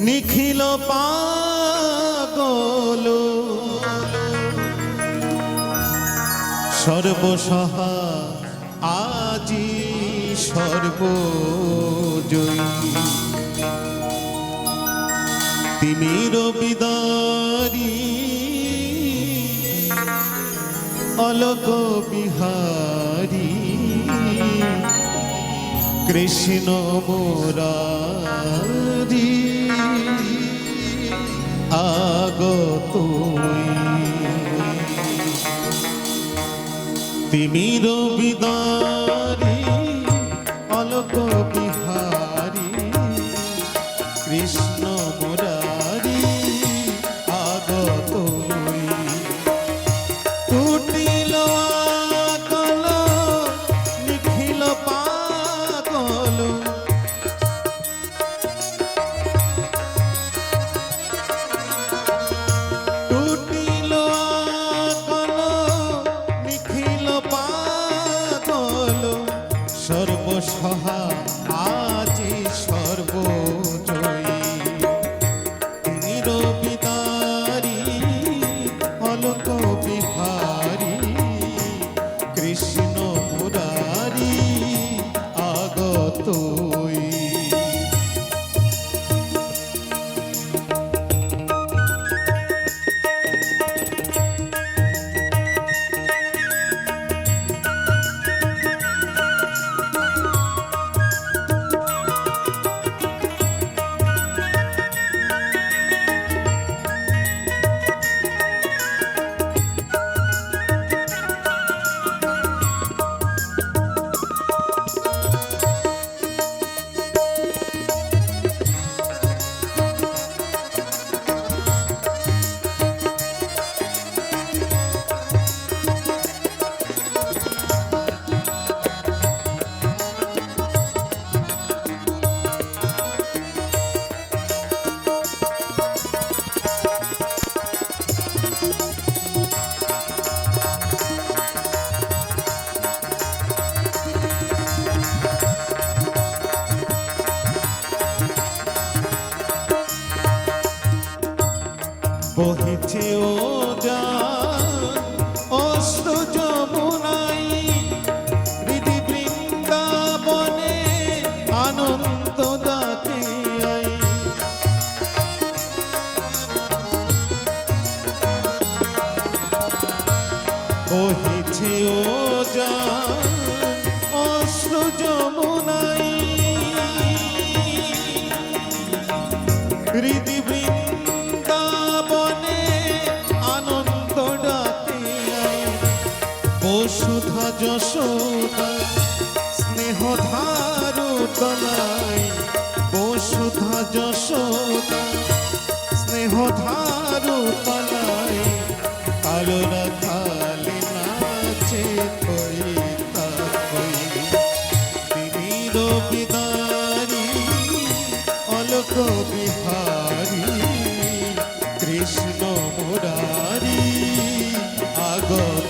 নিখিল পাগল। সর্বসহা আজি সর্বজয়ী। তিমির বিদারি। অলোক বিহারী। কৃষ্ণ মুরারি। আগত তিমির বিদারি অলোক সর্বসহা আজি বহিছে ও যা অশ্রু যমুনাই হৃদি বৃন্দাবনে আনন্দ ডাকে বসুধা যশোদা, স্নেহ ধারু তলাই বসুধা স্নেহ ধারু তলাই Oh.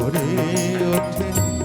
ভরে ওঠে।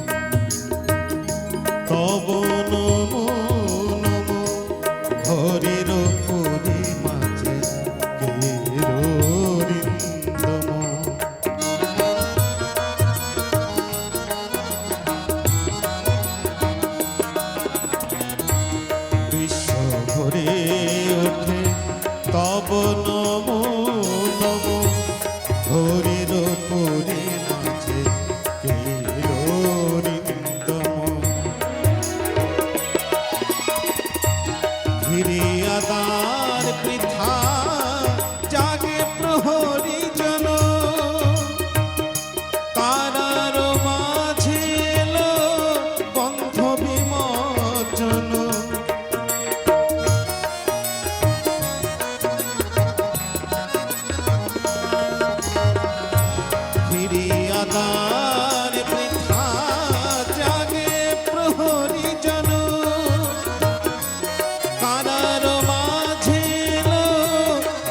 তার বৃথা জাগে প্রহরী জন। কারার মাঝে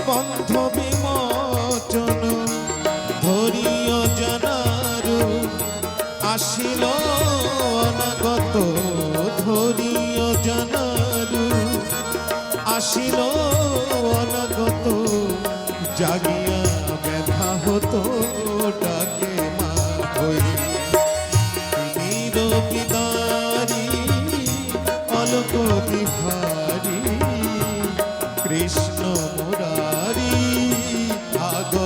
বন্ধ বিমোচন। ধরিও জানারু, আসিল অনাগত। ধরিও জানারু, আসিল অনাগত। জাগিয়া ব্যথা হতো।